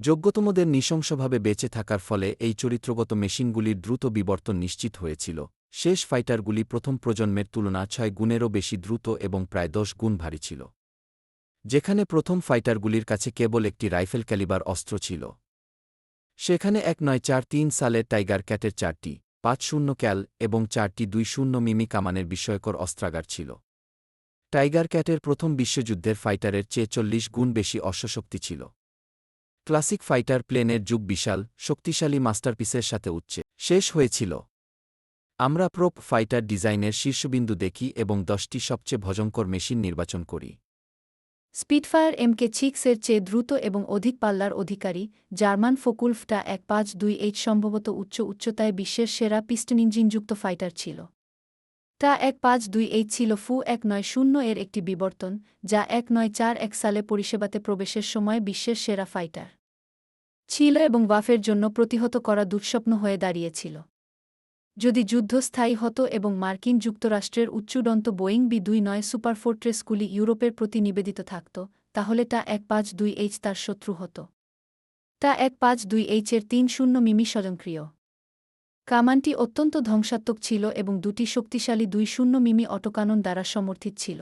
যোগ্যতমদের নৃশংসভাবে বেঁচে থাকার ফলে এই চরিত্রগত মেশিনগুলির দ্রুত বিবর্তন নিশ্চিত হয়েছিল। শেষ ফাইটারগুলি প্রথম প্রজন্মের তুলনা ছয় গুণেরও বেশি দ্রুত এবং প্রায় দশ গুণ ভারী ছিল। যেখানে প্রথম ফাইটারগুলির কাছে কেবল একটি রাইফেল ক্যালিবার অস্ত্র ছিল। সেখানে এক নয় চার তিন সালের টাইগার ক্যাটের চারটি, পাঁচ শূন্য ক্যাল এবং চারটি দুই শূন্য মিমি কামানের বিস্ময়কর অস্ত্রাগার ছিল। টাইগার ক্যাটের প্রথম বিশ্বযুদ্ধের ফাইটারের চেয়ে চল্লিশ গুণ বেশি অশ্বশক্তি ছিল। ক্লাসিক ফাইটার প্লেনের যুগ বিশাল, শক্তিশালী মাস্টারপিসের সাথে উচ্চে শেষ হয়েছিল। আমরা প্রোপ ফাইটার ডিজাইনের শীর্ষবিন্দু দেখি এবং দশটি সবচেয়ে ভয়ঙ্কর মেশিন নির্বাচন করি। স্পিডফায়ার এমকে ছিক্সের চেয়ে দ্রুত এবং অধিক পাল্লার অধিকারী, জার্মান ফোকুলফটা এক পাঁচ দুই এইচ সম্ভবত উচ্চ উচ্চতায় বিশ্বের সেরা পিস্টন ইঞ্জিনযুক্ত ফাইটার ছিল। তা এক পাঁচ দুই এইচ ছিল ফু এক নয় শূন্য এর একটি বিবর্তন, যা এক নয় চার এক সালে পরিষেবাতে প্রবেশের সময় বিশ্বের সেরা ফাইটার। ছিল এবং ওয়াফের জন্য প্রতিহত করা দুঃস্বপ্ন হয়ে দাঁড়িয়েছিল। যদি যুদ্ধ স্থায়ী হতো এবং মার্কিন যুক্তরাষ্ট্রের উচ্চুডন্ত বোয়িং বি দুই নয় সুপারফোর্ট্রেসগুলি ইউরোপের প্রতি নিবেদিত থাকত, তাহলে তা এক পাঁচ দুই এইচ তার শত্রু হতো। তা এক পাঁচ দুই এইচের তিন শূন্য মিমি স্বয়ংক্রিয়। কামানটি অত্যন্ত ধ্বংসাত্মক ছিল এবং দুটি শক্তিশালী দুই শূন্য মিমি অটোকানন দ্বারা সমর্থিত ছিল।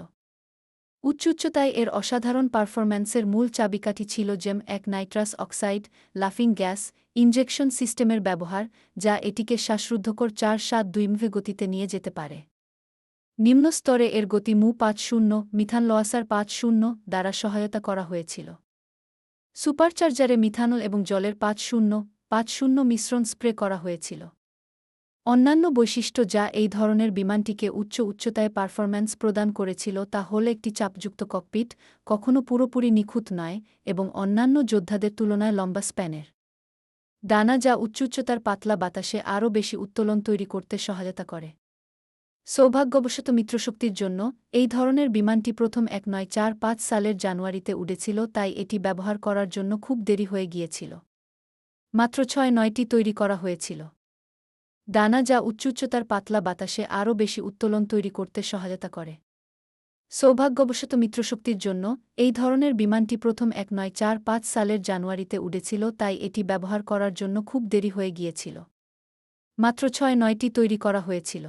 উচ্চুচ্চতায় এর অসাধারণ পারফরম্যান্সের মূল চাবিকাঠি ছিল জেম এক নাইট্রাস অক্সাইড লাফিং গ্যাস ইনজেকশন সিস্টেমের ব্যবহার, যা এটিকে শ্বাসরুদ্ধকর চার সাত দুইমভে গতিতে নিয়ে যেতে পারে। নিম্ন স্তরে এর গতি মু পাঁচ শূন্য, মিথান লোয়াসার পাঁচ শূন্য দ্বারা সহায়তা করা হয়েছিল। সুপারচার্জারে মিথানল এবং জলের পাঁচ শূন্য পাঁচ শূন্য মিশ্রণ স্প্রে করা হয়েছিল। অন্যান্য বৈশিষ্ট্য যা এই ধরনের বিমানটিকে উচ্চ উচ্চতায় পারফরম্যান্স প্রদান করেছিল তা হল একটি চাপযুক্ত ককপিট কখনও পুরোপুরি নিখুঁত নয়, এবং অন্যান্য যোদ্ধাদের তুলনায় লম্বা স্প্যানের। ডানা যা উচ্চুচ্চতার পাতলা বাতাসে আরও বেশি উত্তোলন তৈরি করতে সহায়তা করে। সৌভাগ্যবশত মিত্রশক্তির জন্য এই ধরনের বিমানটি প্রথম এক নয় চার পাঁচ সালের জানুয়ারিতে উড়েছিল, তাই এটি ব্যবহার করার জন্য খুব দেরি হয়ে গিয়েছিল। মাত্র ছয় নয়টি তৈরি করা হয়েছিল। ডানা যা উচ্চুচ্চতার পাতলা বাতাসে আরও বেশি উত্তোলন তৈরি করতে সহায়তা করে। সৌভাগ্যবশত মিত্রশক্তির জন্য এই ধরনের বিমানটি প্রথম এক নয় চার পাঁচ সালের জানুয়ারিতে উড়েছিল, তাই এটি ব্যবহার করার জন্য খুব দেরি হয়ে গিয়েছিল। মাত্র ছয় নয়টি তৈরি করা হয়েছিল।